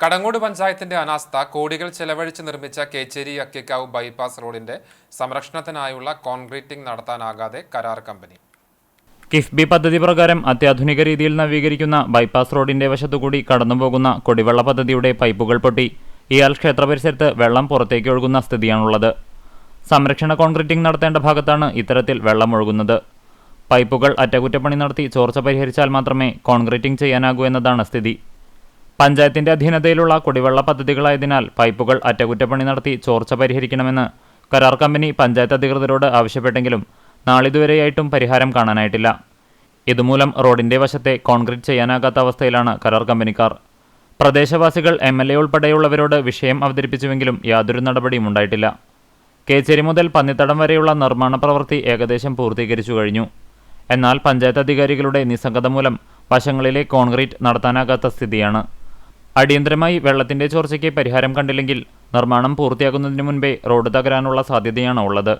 കടങ്ങോട് പഞ്ചായത്തിന്റെ അനാസ്ഥ കോടികൾ ചെലവഴിച്ച് നിർമ്മിച്ച കേച്ചേരി അക്കിക്കാവ് ബൈപ്പാസ് റോഡിന്റെ സംരക്ഷണത്തിനായുള്ള കോൺക്രീറ്റിംഗ് നടത്താനാകാതെ കരാർ കമ്പനി. കിഫ്ബി പദ്ധതി പ്രകാരം അത്യാധുനിക രീതിയിൽ നവീകരിക്കുന്ന ബൈപ്പാസ് റോഡിന്റെ വശത്തുകൂടി കടന്നുപോകുന്ന കുടിവെള്ള പദ്ധതിയുടെ പൈപ്പുകൾ പൊട്ടി. ഇയാൾ ക്ഷേത്ര പരിസരത്ത് വെള്ളം പുറത്തേക്ക് ഒഴുകുന്ന സ്ഥിതിയാണുള്ളത്. സംരക്ഷണ കോൺക്രീറ്റിംഗ് നടത്തേണ്ട ഭാഗത്താണ് ഇത്തരത്തിൽ വെള്ളം ഒഴുകുന്നത്. പൈപ്പുകൾ അറ്റകുറ്റപ്പണി നടത്തി ചോർച്ച പരിഹരിച്ചാൽ മാത്രമേ കോൺക്രീറ്റിംഗ് ചെയ്യാനാകൂ എന്നതാണ് സ്ഥിതി. പഞ്ചായത്തിന്റെ അധീനതയിലുള്ള കുടിവെള്ള പദ്ധതികളായതിനാൽ പൈപ്പുകൾ അറ്റകുറ്റപ്പണി നടത്തി ചോർച്ച പരിഹരിക്കണമെന്ന് കരാർ കമ്പനി പഞ്ചായത്ത് അധികൃതരോട് ആവശ്യപ്പെട്ടെങ്കിലും നാളിതുവരെയായിട്ടും പരിഹാരം കാണാനായിട്ടില്ല. ഇതുമൂലം റോഡിന്റെ വശത്തെ കോൺക്രീറ്റ് ചെയ്യാനാകാത്ത അവസ്ഥയിലാണ് കരാർ കമ്പനിക്കാർ. പ്രദേശവാസികൾ എം എൽ എ ഉൾപ്പെടെയുള്ളവരോട് വിഷയം അവതരിപ്പിച്ചുവെങ്കിലും യാതൊരു നടപടിയും ഉണ്ടായിട്ടില്ല. കേച്ചേരി മുതൽ പന്നിത്തടം വരെയുള്ള നിർമ്മാണ പ്രവൃത്തി ഏകദേശം പൂർത്തീകരിച്ചു കഴിഞ്ഞു. എന്നാൽ പഞ്ചായത്ത് അധികാരികളുടെ നിസ്സംഗത മൂലം വശങ്ങളിലെ കോൺക്രീറ്റ് നടത്താനാകാത്ത സ്ഥിതിയാണ്. അടിയന്തരമായി വെള്ളത്തിന്റെ ചോർച്ചയ്ക്ക് പരിഹാരം കണ്ടില്ലെങ്കിൽ നിർമ്മാണം പൂർത്തിയാക്കുന്നതിന് മുൻപേ റോഡ് തകരാനുള്ള സാധ്യതയാണ് ഉള്ളത്